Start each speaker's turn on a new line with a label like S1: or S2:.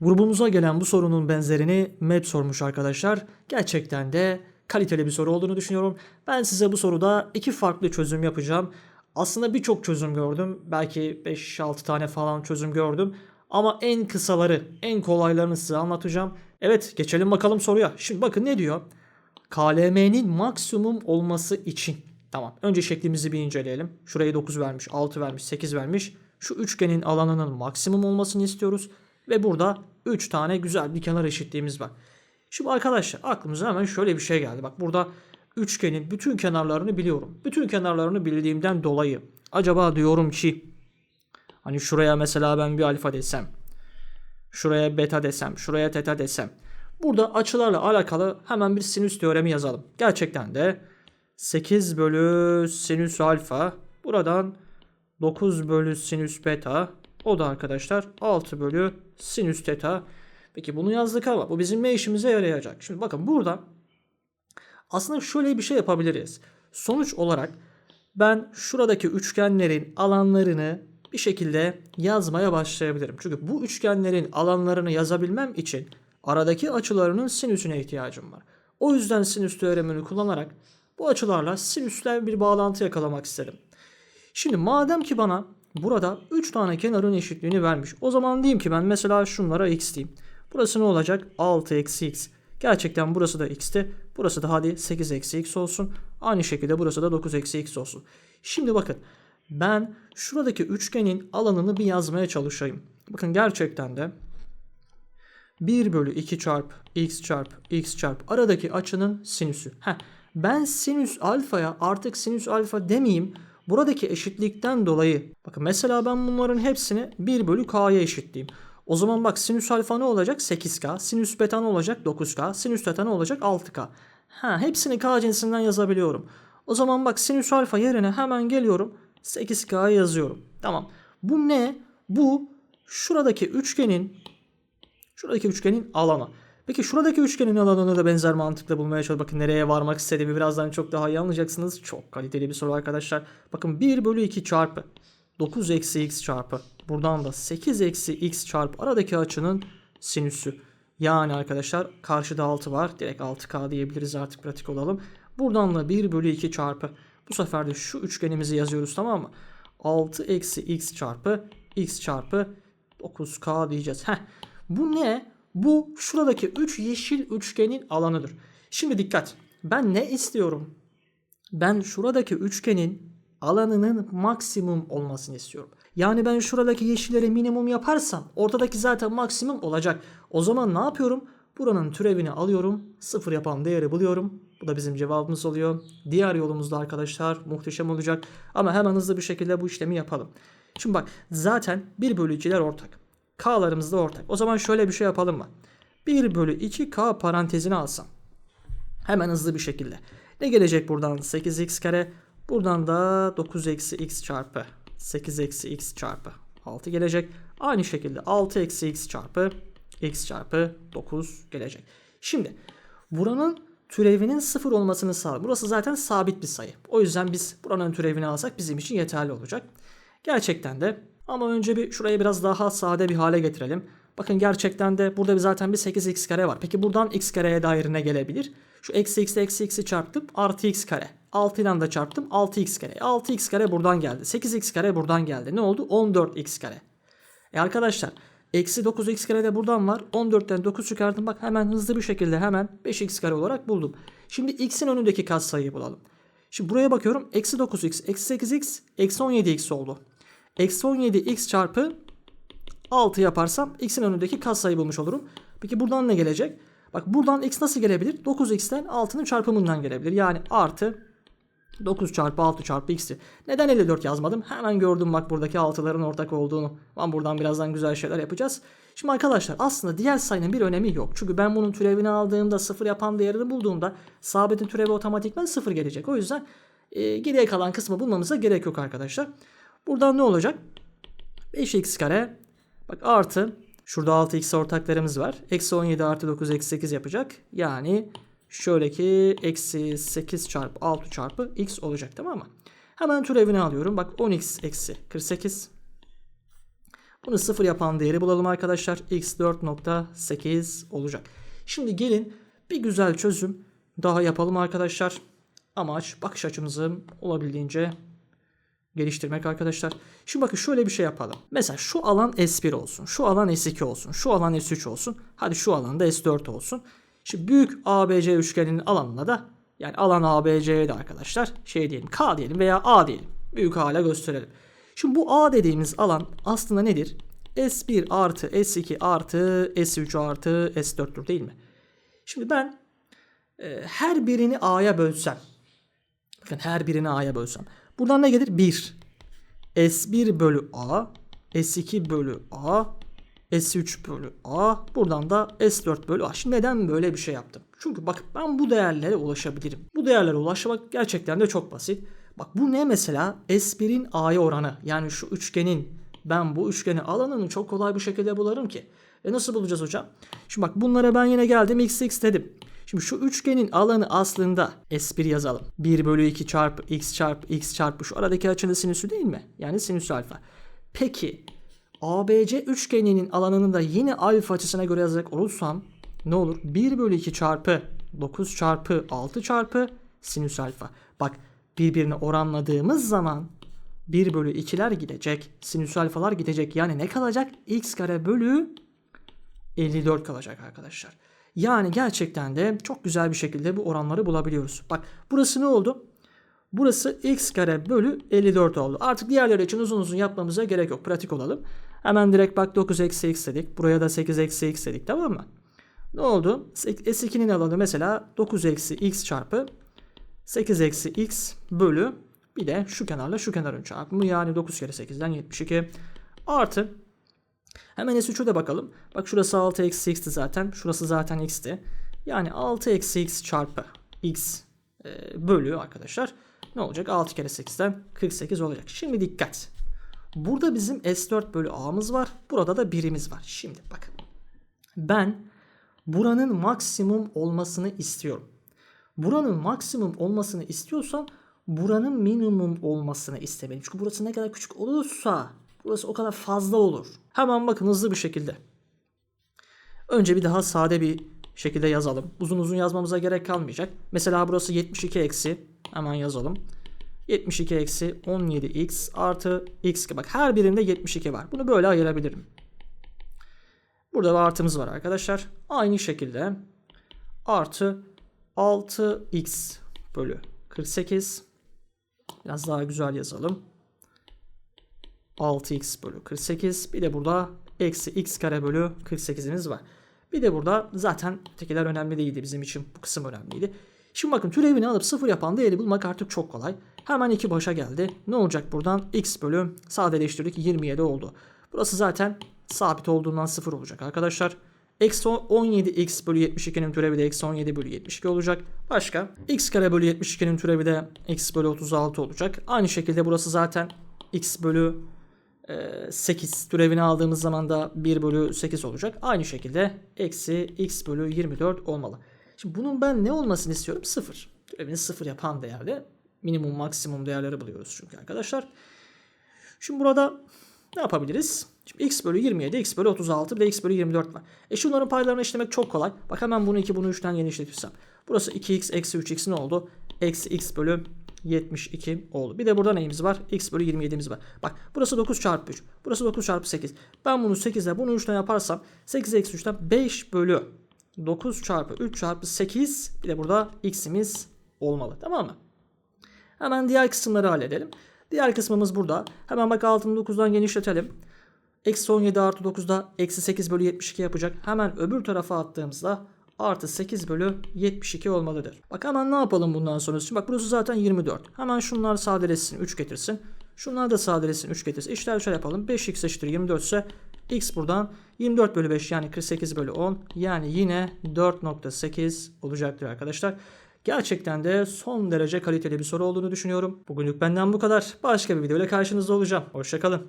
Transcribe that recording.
S1: Grubumuza gelen bu sorunun benzerini MEP sormuş arkadaşlar. Gerçekten de kaliteli bir soru olduğunu düşünüyorum. Ben size bu soruda iki farklı çözüm yapacağım. Aslında birçok çözüm gördüm. Belki 5-6 tane falan çözüm gördüm. Ama en kısaları, en kolaylarını size anlatacağım. Evet geçelim bakalım soruya. Şimdi bakın ne diyor? KLM'nin maksimum olması için. Tamam önce şeklimizi bir inceleyelim. Şurayı 9 vermiş, 6 vermiş, 8 vermiş. Şu üçgenin alanının maksimum olmasını istiyoruz. Ve burada 3 tane güzel bir kenar eşitliğimiz var. Şimdi arkadaşlar aklımıza hemen şöyle bir şey geldi. Bak burada üçgenin bütün kenarlarını biliyorum. Bütün kenarlarını bildiğimden dolayı acaba diyorum ki hani şuraya mesela ben bir alfa desem, şuraya beta desem, şuraya teta desem. Burada açılarla alakalı hemen bir sinüs teoremi yazalım. Gerçekten de 8 bölü sinüs alfa buradan 9 bölü sinüs beta o da arkadaşlar 6 bölü sinüs teta. Peki bunu yazdık ama bu bizim ne işimize yarayacak? Şimdi bakın burada aslında şöyle bir şey yapabiliriz. Sonuç olarak ben şuradaki üçgenlerin alanlarını bir şekilde yazmaya başlayabilirim. Çünkü bu üçgenlerin alanlarını yazabilmem için aradaki açılarının sinüsüne ihtiyacım var. O yüzden sinüs teoremini kullanarak bu açılarla sinüsle bir bağlantı yakalamak isterim. Şimdi madem ki bana burada 3 tane kenarın eşitliğini vermiş. O zaman diyeyim ki ben mesela şunlara x diyeyim. Burası ne olacak? 6 eksi x. Gerçekten burası da x'ti. Burası da hadi 8 eksi x olsun. Aynı şekilde burası da 9 eksi x olsun. Şimdi bakın ben şuradaki üçgenin alanını bir yazmaya çalışayım. Bakın gerçekten de 1 bölü 2 çarp x çarp x çarp aradaki açının sinüsü. Heh, ben sinüs alfaya artık sinüs alfa demeyeyim. Buradaki eşitlikten dolayı bakın mesela ben bunların hepsini 1 bölü k'ya eşitleyeyim. O zaman bak sinüs alfa ne olacak? 8k. Sinüs beta ne olacak? 9k. Sinüs teta ne olacak? 6k. Ha, hepsini k cinsinden yazabiliyorum. O zaman bak sinüs alfa yerine hemen geliyorum. 8k yazıyorum. Tamam. Bu ne? Bu şuradaki üçgenin şuradaki üçgenin alanı. Peki şuradaki üçgenin alanını da benzer mantıkla bulmaya çalış. Bakın nereye varmak istediğimi birazdan çok daha iyi anlayacaksınız. Çok kaliteli bir soru arkadaşlar. Bakın 1 bölü 2 çarpı 9 eksi x çarpı buradan da 8 eksi x çarpı aradaki açının sinüsü. Yani arkadaşlar karşıda 6 var. Direkt 6k diyebiliriz artık pratik olalım. Buradan da 1 bölü 2 çarpı bu sefer de şu üçgenimizi yazıyoruz tamam mı? 6 eksi x çarpı x çarpı 9k diyeceğiz. Heh. Bu ne? Bu şuradaki 3 yeşil üçgenin alanıdır. Şimdi dikkat. Ben ne istiyorum? Ben şuradaki üçgenin alanının maksimum olmasını istiyorum. Yani ben şuradaki yeşilleri minimum yaparsam ortadaki zaten maksimum olacak. O zaman ne yapıyorum? Buranın türevini alıyorum. Sıfır yapan değeri buluyorum. Bu da bizim cevabımız oluyor. Diğer yolumuzda arkadaşlar muhteşem olacak. Ama hemen hızlı bir şekilde bu işlemi yapalım. Şimdi bak zaten 1 bölü 2'ler ortak. K'larımız da ortak. O zaman şöyle bir şey yapalım mı? 1 bölü 2K parantezine alsam. Hemen hızlı bir şekilde. Ne gelecek buradan? 8x kare. Buradan da 9 eksi x çarpı 8 eksi x çarpı 6 gelecek. Aynı şekilde 6 eksi x çarpı x çarpı 9 gelecek. Şimdi buranın türevinin 0 olmasını sağlar. Burası zaten sabit bir sayı. O yüzden biz buranın türevini alsak bizim için yeterli olacak. Gerçekten de ama önce bir şurayı biraz daha sade bir hale getirelim. Bakın gerçekten de burada zaten bir 8x kare var. Peki buradan x kareye dair ne gelebilir? Şu eksi x eksi x'i çarptım artı x kare. 6 ile de çarptım 6x kare. 6x kare buradan geldi. 8x kare buradan geldi. Ne oldu? 14x kare. E arkadaşlar eksi 9x kare de buradan var. 14'ten 9 çıkardım. Bak hemen hızlı bir şekilde hemen 5x kare olarak buldum. Şimdi x'in önündeki katsayıyı bulalım. Şimdi buraya bakıyorum. Eksi 9x, eksi 8x, eksi 17x oldu. Eksi 17x çarpı 6 yaparsam x'in önündeki katsayı bulmuş olurum. Peki buradan ne gelecek? Bak buradan x nasıl gelebilir? 9x'ten 6'nın çarpımından gelebilir. Yani artı 9 çarpı 6 çarpı x'ti. Neden 54 yazmadım? Hemen gördüm bak buradaki 6'ların ortak olduğunu. Ben buradan birazdan güzel şeyler yapacağız. Şimdi arkadaşlar aslında diğer sayının bir önemi yok. Çünkü ben bunun türevini aldığımda 0 yapan değerini bulduğumda sabitin türevi otomatikman 0 gelecek. O yüzden e, geriye kalan kısmı bulmamıza gerek yok arkadaşlar. Buradan ne olacak? 5x kare bak artı şurada 6x ortaklarımız var. Eksi 17 artı 9 eksi 8 yapacak. Yani şöyle ki eksi 8 çarpı 6 çarpı x olacak tamam mı? Hemen türevini alıyorum. Bak 10x eksi 48. Bunu sıfır yapan değeri bulalım arkadaşlar. x 4.8 olacak. Şimdi gelin bir güzel çözüm daha yapalım arkadaşlar. Amaç bakış açımızı olabildiğince geliştirmek arkadaşlar. Şimdi bakın şöyle bir şey yapalım. Mesela şu alan S1 olsun. Şu alan S2 olsun. Şu alan S3 olsun. Hadi şu alanda S4 olsun. Şimdi büyük ABC üçgeninin alanına da yani alan ABC'ye de arkadaşlar şey diyelim K diyelim veya A diyelim. Büyük A ile gösterelim. Şimdi bu A dediğimiz alan aslında nedir? S1 artı S2 artı S3 artı S4'tür değil mi? Şimdi ben e, her birini A'ya bölsem bakın her birini A'ya bölsem buradan ne gelir? 1 S1 bölü A S2 bölü A S3 bölü A buradan da S4 bölü A. Şimdi neden böyle bir şey yaptım? Çünkü bak ben bu değerlere ulaşabilirim. Bu değerlere ulaşmak gerçekten de çok basit. Bak bu ne mesela? S1'in A'ya oranı. Yani şu üçgenin ben bu üçgenin alanını çok kolay bir şekilde bularım ki. E nasıl bulacağız hocam? Şimdi bak bunlara ben yine geldim x x dedim. Şimdi şu üçgenin alanı aslında S1 yazalım. 1 bölü 2 çarpı x çarpı x çarpı şu aradaki açının sinüsü değil mi? Yani sinüs alfa. Peki ABC üçgeninin alanını da yine alfa açısına göre yazacak olursam ne olur? 1 bölü 2 çarpı 9 çarpı 6 çarpı sinüs alfa. Bak birbirine oranladığımız zaman 1 bölü 2'ler gidecek. Sinüs alfalar gidecek. Yani ne kalacak? x kare bölü 54 kalacak arkadaşlar. Yani gerçekten de çok güzel bir şekilde bu oranları bulabiliyoruz. Bak burası ne oldu? Burası x kare bölü 54 oldu. Artık diğerleri için uzun uzun yapmamıza gerek yok. Pratik olalım. Hemen direkt bak 9 eksi x dedik. Buraya da 8 eksi x dedik tamam mı? Ne oldu? S2'nin alanı mesela 9 eksi x çarpı 8 eksi x bölü bir de şu kenarla şu kenarın çarpımı yani 9 kere 8'den 72 artı hemen S3'e de bakalım. Bak şurası 6 eksi x'ti zaten. Şurası zaten x'ti. Yani 6 eksi x çarpı x e, bölü arkadaşlar ne olacak? 6 kere 8'den 48 olacak. Şimdi dikkat. Burada bizim S4 bölü A'mız var. Burada da birimiz var. Şimdi bakın. Ben buranın maksimum olmasını istiyorum. Buranın maksimum olmasını istiyorsam buranın minimum olmasını istemeliyim. Çünkü burası ne kadar küçük olursa burası o kadar fazla olur. Hemen bakın hızlı bir şekilde. Önce bir daha sade bir şekilde yazalım. Uzun uzun yazmamıza gerek kalmayacak. Mesela burası 72 eksi. Hemen yazalım. 72 eksi 17x artı x. Bak her birinde 72 var. Bunu böyle ayırabilirim. Burada bir artımız var arkadaşlar. Aynı şekilde artı 6x bölü 48. Biraz daha güzel yazalım. 6x bölü 48. Bir de burada eksi x kare bölü 48'imiz var. Bir de burada zaten tekiler önemli değildi bizim için. Bu kısım önemliydi. Şimdi bakın türevini alıp sıfır yapan değeri bulmak artık çok kolay. Hemen iki başa geldi. Ne olacak buradan? x bölü sadeleştirdik 27 oldu. Burası zaten sabit olduğundan sıfır olacak arkadaşlar. Eksi 17x bölü 72'nin türevi de eksi 17 bölü 72 olacak. Başka? x kare bölü 72'nin türevi de x bölü 36 olacak. Aynı şekilde burası zaten x bölü 8 türevini aldığımız zaman da 1 bölü 8 olacak. Aynı şekilde eksi x bölü 24 olmalı. Şimdi bunun ben ne olmasını istiyorum? 0. Türevini 0 yapan değerde minimum maksimum değerleri buluyoruz çünkü arkadaşlar. Şimdi burada ne yapabiliriz? Şimdi x bölü 27, x bölü 36 bir de x bölü 24 var. E şunların paylarını işlemek çok kolay. Bak hemen bunu 2 bunu 3'ten genişletirsem. Burası 2x eksi 3x ne oldu? Eksi x bölü 72 oldu. Bir de burada neyimiz var? x bölü 27'miz var. Bak burası 9 çarpı 3. Burası 9 çarpı 8. Ben bunu 8 ile bunu 3'ten yaparsam 8 eksi 3'ten 5 bölü 9 çarpı 3 çarpı 8 bir de burada x'imiz olmalı. Tamam mı? Hemen diğer kısımları halledelim. Diğer kısmımız burada. Hemen bak altını 9'dan genişletelim. Eksi 17 artı 9'da eksi 8 bölü 72 yapacak. Hemen öbür tarafa attığımızda artı 8 bölü 72 olmalıdır. Bak hemen ne yapalım bundan sonrası? Bak burası zaten 24. Hemen şunlar sadeleşsin 3 getirsin. Şunlar da sadeleşsin 3 getirsin. İşler şöyle yapalım. 5x eşittir 24 ise x buradan 24 bölü 5 yani 48 bölü 10 yani yine 4.8 olacaktır arkadaşlar. Gerçekten de son derece kaliteli bir soru olduğunu düşünüyorum. Bugünlük benden bu kadar. Başka bir videoyla karşınızda olacağım. Hoşçakalın.